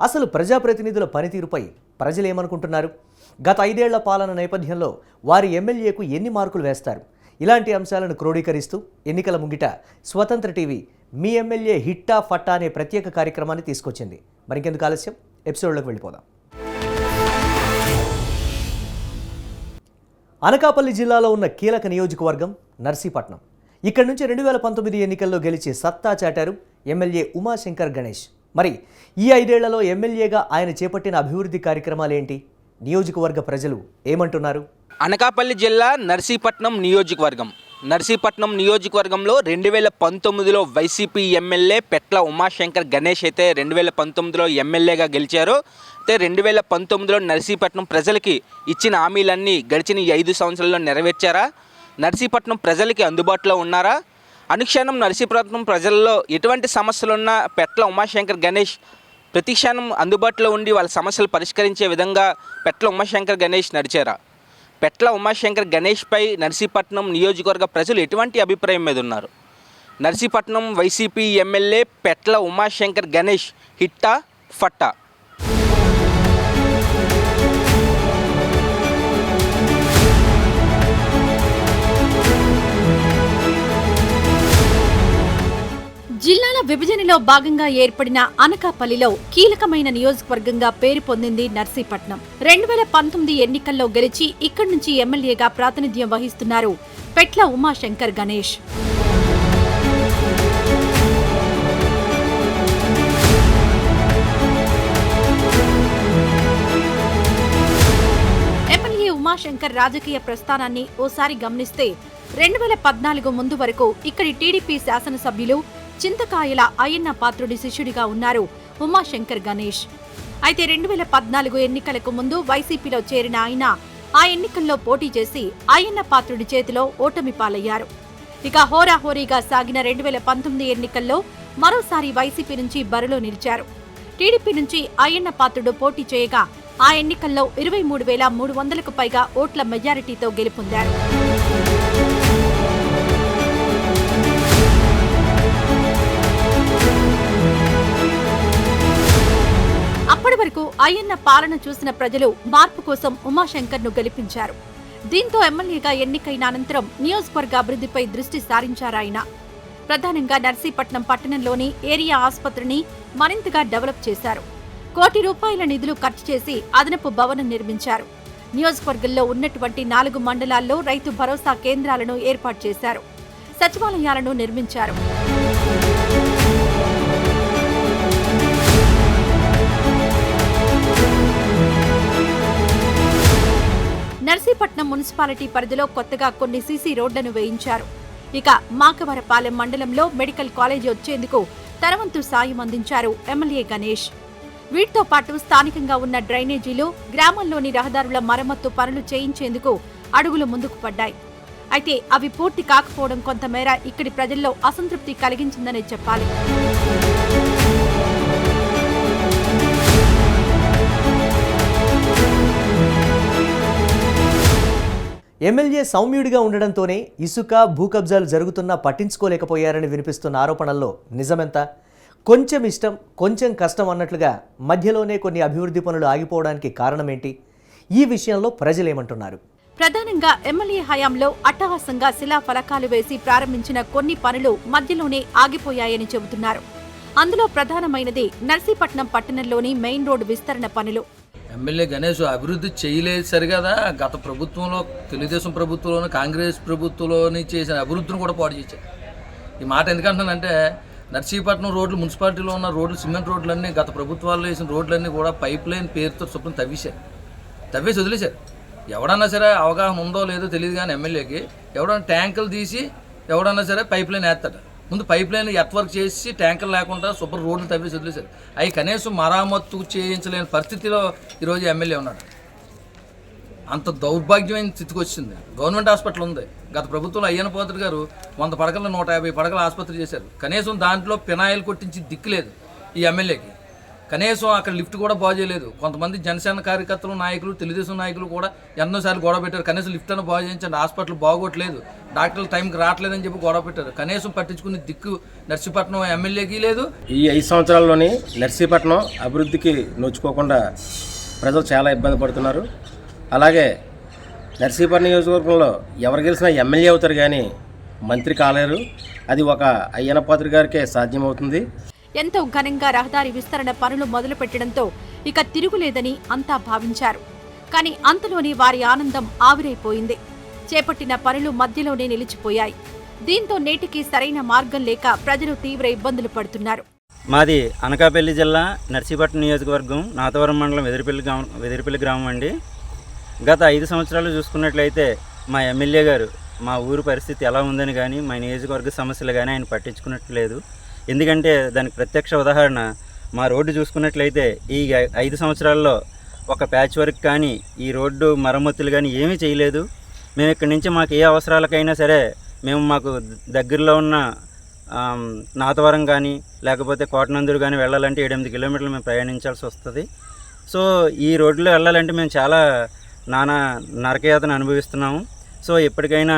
అసలు ప్రజాప్రతినిధుల పనితీరుపై ప్రజలేమనుకుంటున్నారు గత ఐదేళ్ళ పాలన నేపథ్యంలో వారి ఎమ్మెల్యేకు ఎన్ని మార్కులు వేస్తారు? ఇలాంటి అంశాలను క్రోడీకరిస్తూ ఎన్నికల ముంగిట స్వతంత్ర టీవీ మీ ఎమ్మెల్యే హిట్టా ఫట్టా అనే ప్రత్యేక కార్యక్రమాన్ని తీసుకొచ్చింది. మరికెందుకు ఆలస్యం? ఎపిసోడ్లోకి వెళ్ళిపోదాం. అనకాపల్లి జిల్లాలో ఉన్న కీలక నియోజకవర్గం నర్సీపట్నం. ఇక్కడి నుంచి రెండు వేల పంతొమ్మిది ఎన్నికల్లో గెలిచి సత్తా చాటారు ఎమ్మెల్యే ఉమాశంకర్ గణేష్. మరి ఈ ఐదేళ్ళలో ఎమ్మెల్యేగా ఆయన చేపట్టిన అభివృద్ధి కార్యక్రమాలేంటి? నియోజకవర్గ ప్రజలు ఏమంటున్నారు? అనకాపల్లి జిల్లా నర్సీపట్నం నియోజకవర్గం. నర్సీపట్నం నియోజకవర్గంలో రెండు వేల పంతొమ్మిదిలో వైసీపీ ఎమ్మెల్యే పెట్ల ఉమాశంకర్ గణేష్ అయితే రెండు వేల పంతొమ్మిదిలో ఎమ్మెల్యేగా గెలిచారు. అయితే రెండు వేల పంతొమ్మిదిలో నర్సీపట్నం ప్రజలకి ఇచ్చిన హామీలన్నీ గడిచిన ఈ ఐదు సంవత్సరాల్లో నెరవేర్చారా? నర్సీపట్నం ప్రజలకి అందుబాటులో ఉన్నారా? అనుక్షణం నరసీపురం ప్రజల్లో ఎటువంటి సమస్యలున్నా పెట్ల ఉమాశంకర్ గణేష్ ప్రతి క్షణం అందుబాటులో ఉండి వాళ్ళ సమస్యలు పరిష్కరించే విధంగా పెట్ల ఉమాశంకర్ గణేష్ నడిచారా? పెట్ల ఉమాశంకర్ గణేష్పై నర్సీపట్నం నియోజకవర్గ ప్రజలు ఎటువంటి అభిప్రాయం మీద ఉన్నారు? నర్సీపట్నం వైసీపీ ఎమ్మెల్యే పెట్ల ఉమాశంకర్ గణేష్ హిట్టా ఫట్టా? విభజనలో భాగంగా ఏర్పడిన అనకాపల్లిలో కీలకమైన నియోజకవర్గంగా పేరు పొందింది నర్సీపట్నం. రెండు వేల పంతొమ్మిది ఎన్నికల్లో గెలిచి ఇక్కడి నుంచి ఎమ్మెల్యేగా ప్రాతినిధ్యం వహిస్తున్నారు పెట్ల ఉమాశంకర్ గణేష్. ఎమ్మెల్యే ఉమాశంకర్ రాజకీయ ప్రస్థానాన్ని ఓసారి గమనిస్తే రెండు వేల పద్నాలుగు ముందు వరకు ఇక్కడి టీడీపీ శాసనసభ్యులు చింతకాయల అయ్యన్న పాత్రుడి శిష్యుడిగా ఉన్నారు ఉమాశంకర్ గణేష్. అయితే రెండు వేల పద్నాలుగు ఎన్నికలకు ముందు వైసీపీలో చేరిన ఆయన ఆ ఎన్నికల్లో పోటీ చేసి అయ్యన్న పాత్రుడి చేతిలో ఓటమి పాలయ్యారు. ఇక హోరాహోరీగా సాగిన రెండు వేల పంతొమ్మిది ఎన్నికల్లో మరోసారి వైసీపీ నుంచి బరిలో నిలిచారు. టీడీపీ నుంచి అయ్యన్న పాత్రుడు పోటీ చేయగా ఆ ఎన్నికల్లో ఇరవై మూడు వేల మూడు వందలకు పైగా ఓట్ల మెజారిటీతో గెలుపొందారు. వరకు అయ్యన్న పాలన చూసిన ప్రజలు మార్పు కోసం ఉమాశంకర్ను గెలిపించారు. దీంతో ఎమ్మెల్యేగా ఎన్నికైన అనంతరం నియోజకవర్గ అభివృద్ధిపై దృష్టి సారించారాయన ప్రధానంగా నర్సీపట్నం పట్టణంలోని ఏరియా ఆసుపత్రిని మరింతగా డెవలప్ చేశారు. కోటి రూపాయల నిధులు ఖర్చు చేసి అదనపు భవనం నిర్మించారు. నియోజకవర్గంలో ఉన్నటువంటి నాలుగు మండలాల్లో రైతు భరోసా కేంద్రాలను ఏర్పాటు చేశారు. సచివాలయాలను నిర్మించారు. నర్సీపట్నం మున్సిపాలిటీ పరిధిలో కొత్తగా కొన్ని సీసీ రోడ్లను వేయించారు. ఇక మాకవరపాలెం మండలంలో మెడికల్ కాలేజీ వచ్చేందుకు తనవంతు సాయం అందించారు ఎమ్మెల్యే గణేష్. వీటితో పాటు స్థానికంగా ఉన్న డ్రైనేజీలు గ్రామంలోని రహదారుల మరమ్మత్తు పనులు చేయించేందుకు అడుగులు ముందుకు పడ్డాయి. అయితే అవి పూర్తి కాకపోవడం కొంతమేర ఇక్కడి ప్రజల్లో అసంతృప్తి కలిగించిందనే చెప్పాలి. ఎమ్మెల్యే సౌమ్యుడిగా ఉండడంతోనే ఇసుక భూ కబ్జాలు జరుగుతున్నా పట్టించుకోలేకపోయారని వినిపిస్తున్న ఆరోపణల్లో నిజమెంత? కొంచెం ఇష్టం కొంచెం కష్టం అన్నట్లుగా మధ్యలోనే కొన్ని అభివృద్ధి పనులు ఆగిపోవడానికి కారణమేంటి? ఈ విషయంలో ప్రజలేమంటున్నారు. ప్రధానంగా ఎమ్మెల్యే హయాంలో అట్టహాసంగా శిలా ఫలకాలు వేసి ప్రారంభించిన కొన్ని పనులు మధ్యలోనే ఆగిపోయాయని చెబుతున్నారు. అందులో ప్రధానమైనది నర్సీపట్నం పట్టణంలోని మెయిన్ రోడ్డు విస్తరణ పనులు. ఎమ్మెల్యే గణేష్ అభివృద్ధి చేయలేదు సరి కదా గత ప్రభుత్వంలో తెలుగుదేశం ప్రభుత్వంలోని కాంగ్రెస్ ప్రభుత్వంలోని చేసిన అభివృద్ధిని కూడా పాడు చేశారు. ఈ మాట ఎందుకంటానంటే నర్సీపట్నం రోడ్లు మున్సిపాలిటీలో ఉన్న రోడ్లు సిమెంట్ రోడ్లన్నీ గత ప్రభుత్వాల్లో వేసిన రోడ్లన్నీ కూడా పైప్ లైన్ పేరుతో శుభ్రం తవ్వేశారు. తవ్వేసి వదిలేశారు. ఎవడన్నా సరే అవగాహన ఉందో లేదో తెలియదు కానీ ఎమ్మెల్యేకి. ఎవడన్నా ట్యాంకులు తీసి ఎవడన్నా సరే పైప్ లైన్ వేస్తాడు. ముందు పైప్ లైన్ ఎట్వర్క్ చేసి ట్యాంకర్ లేకుండా శుభ్ర రోడ్లు తవ్వేసి వదిలేశారు. అవి కనీసం మరామత్తు చేయించలేని పరిస్థితిలో ఈరోజు ఎమ్మెల్యే ఉన్నాడు. అంత దౌర్భాగ్యమైన స్థితికి వచ్చింది. గవర్నమెంట్ హాస్పిటల్ ఉంది. గత ప్రభుత్వంలో అయ్యన పోతుడు గారు వంద పడకలు నూట యాభై పడకల ఆసుపత్రి చేశారు. కనీసం దాంట్లో పినాయిల్ కొట్టించి దిక్కులేదు ఈ ఎమ్మెల్యేకి. కనీసం అక్కడ లిఫ్ట్ కూడా బాగు చేయలేదు. కొంతమంది జనసేన కార్యకర్తలు నాయకులు తెలుగుదేశం నాయకులు కూడా ఎన్నోసార్లు గొడవ పెట్టారు. కనీసం లిఫ్ట్ అని బాగు చేయించండి. హాస్పిటల్ బాగోట్లేదు. డాక్టర్లు టైంకి రావట్లేదని చెప్పి గొడవ పెట్టారు. కనీసం పట్టించుకునే దిక్కు నర్సీపట్నం ఎమ్మెల్యేకి లేదు. ఈ ఐదు సంవత్సరాల్లోని నర్సీపట్నం అభివృద్ధికి నోచుకోకుండా ప్రజలు చాలా ఇబ్బంది పడుతున్నారు. అలాగే నర్సీపట్నం నియోజకవర్గంలో ఎవరు గెలిచినా ఎమ్మెల్యే అవుతారు కానీ మంత్రి కాలేరు. అది ఒక అయ్యన పాత్రి గారికే సాధ్యమవుతుంది. ఎంతో ఘనంగా రహదారి విస్తరణ పనులు మొదలుపెట్టడంతో ఇక తిరుగులేదని అంతా భావించారు. కానీ అంతలోనే వారి ఆనందం ఆవిరైపోయింది. చేపట్టిన పనులు మధ్యలోనే నిలిచిపోయాయి. దీంతో నేటికి సరైన మార్గం లేక ప్రజలు తీవ్ర ఇబ్బందులు పడుతున్నారు. మాది అనకాపల్లి జిల్లా నర్సీపట్నం నియోజకవర్గం నాతవరం మండలం వెదిరిపల్లి గ్రామం వెదిరిపల్లి గ్రామం అండి. గత ఐదు సంవత్సరాలు చూసుకున్నట్లయితే మా ఎమ్మెల్యే గారు మా ఊరు పరిస్థితి ఎలా ఉందని కానీ మా నియోజకవర్గ సమస్యలు కానీ ఆయన పట్టించుకున్నట్లేదు ఎందుకంటే దానికి ప్రత్యక్ష ఉదాహరణ మా రోడ్డు చూసుకున్నట్లయితే ఈ ఐదు సంవత్సరాల్లో ఒక ప్యాచ్ వర్క్ కానీ ఈ రోడ్డు మరమ్మతులు కానీ ఏమీ చేయలేదు. మేము ఇక్కడి నుంచి మాకు ఏ అవసరాలకైనా సరే మేము మాకు దగ్గరలో ఉన్న నాతవరం కానీ లేకపోతే కోటనందూరు కానీ వెళ్ళాలంటే ఎనిమిది కిలోమీటర్లు మేము ప్రయాణించాల్సి వస్తుంది. సో ఈ రోడ్లో వెళ్ళాలంటే మేము చాలా నానా నరకయాతన అనుభవిస్తున్నాము. సో ఎప్పటికైనా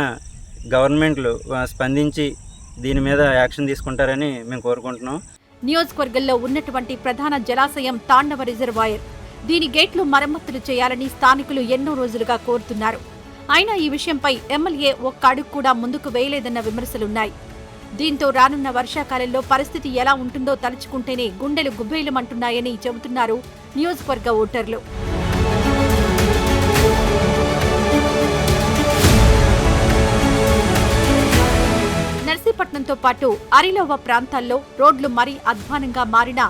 గవర్నమెంట్లు స్పందించి దీని మీద యాక్షన్ తీసుకుంటారని మేము కోరుకుంటున్నాం. నియోజకవర్గంలో ఉన్నటువంటి ప్రధాన జలాశయం తాండవ రిజర్వాయర్. దీని గేట్లు మరమ్మతులు చేయాలని స్థానికులు ఎన్నో రోజులుగా కోరుతున్నారు. అయినా ఈ విషయంపై ఎమ్మెల్యే ఒక్క అడుగు కూడా ముందుకు వేయలేదన్న విమర్శలున్నాయి. దీంతో రానున్న వర్షాకాలంలో పరిస్థితి ఎలా ఉంటుందో తలుచుకుంటేనే గుండెలు గుబ్బేలమంటున్నాయని చెబుతున్నారు నియోజకవర్గ ఓటర్లు. నర్సీపట్నంతో పాటు అరిలోవ ప్రాంతాల్లో రోడ్లు మరీ అధ్వానంగా మారినా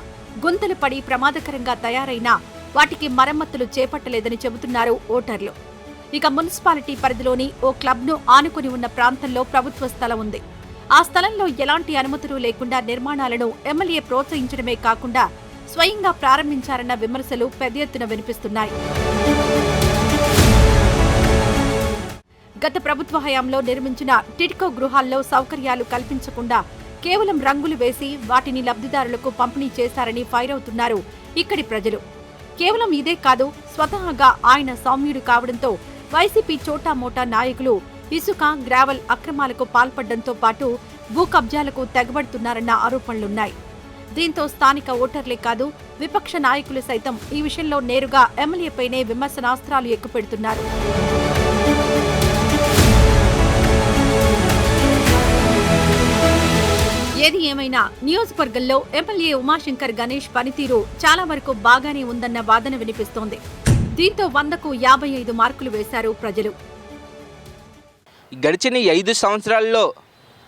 గుంతలు పడి ప్రమాదకరంగా తయారైనా వాటికి మరమ్మతులు చేపట్టలేదని చెబుతున్నారు ఓటర్లు. ఇక మున్సిపాలిటీ పరిధిలోని ఓ క్లబ్ను ఆనుకుని ఉన్న ప్రాంతంలో ప్రభుత్వ స్థలం ఉంది. ఆ స్థలంలో ఎలాంటి అనుమతులు లేకుండా నిర్మాణాలను ఎమ్మెల్యే ప్రోత్సహించడమే కాకుండా స్వయంగా ప్రారంభించారన్న విమర్శలు పెద్ద ఎత్తున వినిపిస్తున్నాయి. గత ప్రభుత్వ హయాంలో నిర్మించిన టిడ్కో గృహాల్లో సౌకర్యాలు కల్పించకుండా కేవలం రంగులు వేసి వాటిని లబ్ధిదారులకు పంపిణీ చేశారని ఫైర్ అవుతున్నారు ఇక్కడి ప్రజలు. కేవలం ఇదే కాదు స్వతహాగా ఆయన సౌమ్యుడు కావడంతో వైసీపీ చోటా మోటా నాయకులు ఇసుక గ్రావెల్ అక్రమాలకు పాల్పడడంతో పాటు భూ కబ్జాలకు తెగబడుతున్నారన్న ఆరోపణలున్నాయి. దీంతో స్థానిక ఓటర్లే కాదు విపక్ష నాయకులు సైతం ఈ విషయంలో నేరుగా ఎమ్మెల్యేపైనే విమర్శనాస్త్రాలు ఎక్కుపెడుతున్నారు. ఏది నియోజకవర్గంలో ఎమ్మెల్యే ఉమాశంకర్ గణేష్ పనితీరు చాలా వరకు బాగానే ఉందన్న వాదన వినిపిస్తోంది. దీంతో వందకు యాభై ఐదు మార్కులు వేశారు ప్రజలు. గడిచిన ఐదు సంవత్సరాల్లో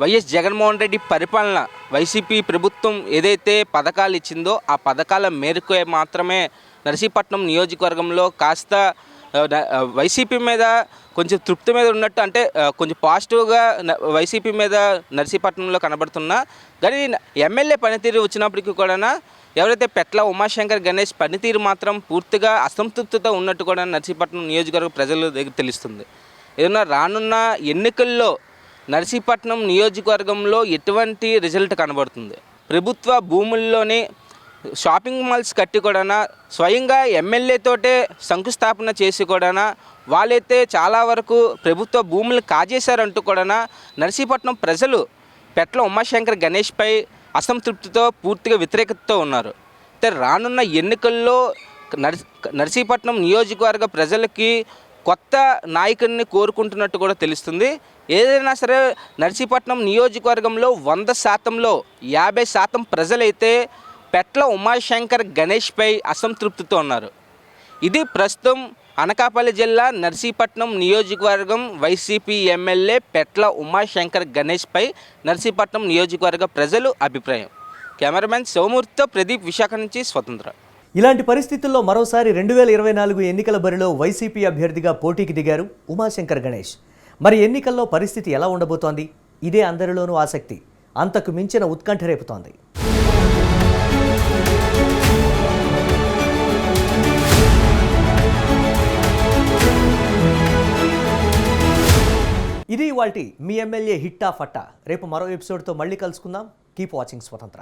వైఎస్ జగన్మోహన్ రెడ్డి పరిపాలన వైసీపీ ప్రభుత్వం ఏదైతే పథకాలు ఇచ్చిందో ఆ పథకాల మేరకు మాత్రమే నర్సీపట్నం నియోజకవర్గంలో కాస్త వైసీపీ మీద కొంచెం తృప్తి మీద ఉన్నట్టు అంటే కొంచెం పాజిటివ్గా వైసీపీ మీద నర్సీపట్నంలో కనబడుతున్నా కానీ ఎమ్మెల్యే పనితీరు వచ్చినప్పటికీ కూడా ఎవరైతే పెట్ల ఉమాశంకర్ గణేష్ పనితీరు మాత్రం పూర్తిగా అసంతృప్తితో ఉన్నట్టు కూడా నర్సీపట్నం నియోజకవర్గ ప్రజల దగ్గర తెలుస్తుంది. ఏదైనా రానున్న ఎన్నికల్లో నర్సీపట్నం నియోజకవర్గంలో ఎటువంటి రిజల్ట్ కనబడుతుంది? ప్రభుత్వ భూముల్లోనే షాపింగ్ మాల్స్ కట్టి కూడా స్వయంగా ఎమ్మెల్యేతోటే శంకుస్థాపన చేసి కూడా వాళ్ళైతే చాలా వరకు ప్రభుత్వ భూములు కాజేశారంటూ కూడా నర్సీపట్నం ప్రజలు పెట్ల ఉమాశంకర్ గణేష్పై అసంతృప్తితో పూర్తిగా వ్యతిరేకతతో ఉన్నారు. అయితే రానున్న ఎన్నికల్లో నర్సీపట్నం నియోజకవర్గ ప్రజలకి కొత్త నాయకుడిని కోరుకుంటున్నట్టు కూడా తెలుస్తుంది. ఏదైనా సరే నర్సీపట్నం నియోజకవర్గంలో వంద శాతంలో యాభై శాతం ప్రజలైతే పెట్ల ఉమాశంకర్ గణేష్పై అసంతృప్తితో ఉన్నారు. ఇది ప్రస్తుతం అనకాపల్లి జిల్లా నర్సీపట్నం నియోజకవర్గం వైసీపీ ఎమ్మెల్యే పెట్ల ఉమాశంకర్ గణేష్పై నర్సీపట్నం నియోజకవర్గ ప్రజలు అభిప్రాయం. కెమెరామెన్ శివమూర్తితో ప్రదీప్ విశాఖ నుంచి స్వతంత్ర. ఇలాంటి పరిస్థితుల్లో మరోసారి రెండు వేల ఇరవై నాలుగు ఎన్నికల బరిలో వైసీపీ అభ్యర్థిగా పోటీకి దిగారు ఉమాశంకర్ గణేష్. మరి ఎన్నికల్లో పరిస్థితి ఎలా ఉండబోతోంది? ఇదే అందరిలోనూ ఆసక్తి. అంతకు మించిన ఉత్కంఠ రేపుతోంది. ఇది ఇవాళ మీ ఎమ్మెల్యే హిట్టా ఫట్టా రేపు మరో ఎపిసోడ్తో మళ్ళీ కలుసుకుందాం. కీప్ వాచింగ్ స్వతంత్ర.